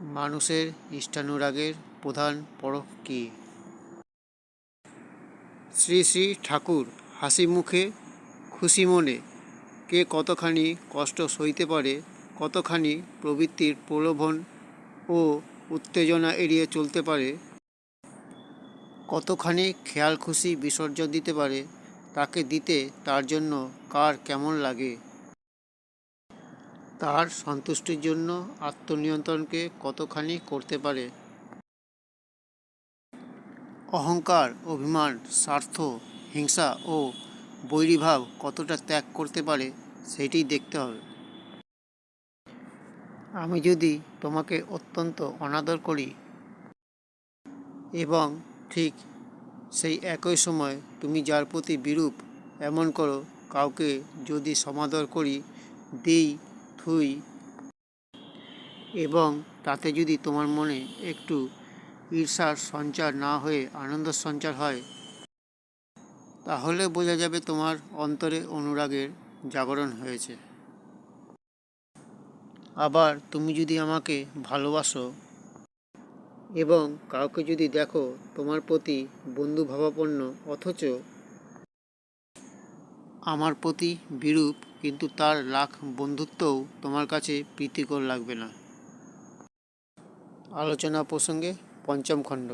মানুষের ইষ্টানুরাগের প্রধান পরখ কি? শ্রী শ্রী ঠাকুর হাসি মুখে খুশি মনে, কে কতখানি কষ্ট সইতে পারে, কতখানি প্রবৃত্তির প্রলোভন ও উত্তেজনা এড়িয়ে চলতে পারে, কতখানি খেয়াল খুশি বিসর্জন দিতে পারে, তাকে দিতে তার জন্য কার কেমন লাগে? তার সন্তুষ্টির জন্য আত্মনিয়ন্ত্রণকে কতখানি করতে পারে? অহংকার, অভিমান, স্বার্থ, হিংসা ও বৈরীভাব কতটা ত্যাগ করতে পারে সেটি দেখতে হবে। আমি যদি তোমাকে অত্যন্ত অনাদর করি এবং ঠিক সেই একই সময় তুমি যার প্রতি বিরূপ, এমন করো, কাউকে যদি সমাদর করি, দিই থুই এবং তাতে যদি তোমার মনে একটু ঈর্ষার সঞ্চার না হয়ে আনন্দ সঞ্চার হয়, তাহলে বোঝা যাবে তোমার অন্তরে অনুরাগের জাগরণ হয়েছে। আবার তুমি যদি আমাকে ভালোবাসো এবং কাউকে যদি দেখো তোমার প্রতি বন্ধু ভাবাপন্ন অথচ আমার প্রতি বিরূপ কিন্তু তার লাখ বন্ধুত্বও তোমার কাছে প্রীতিকর লাগবে না। আলোচনা প্রসঙ্গে পঞ্চম খণ্ড।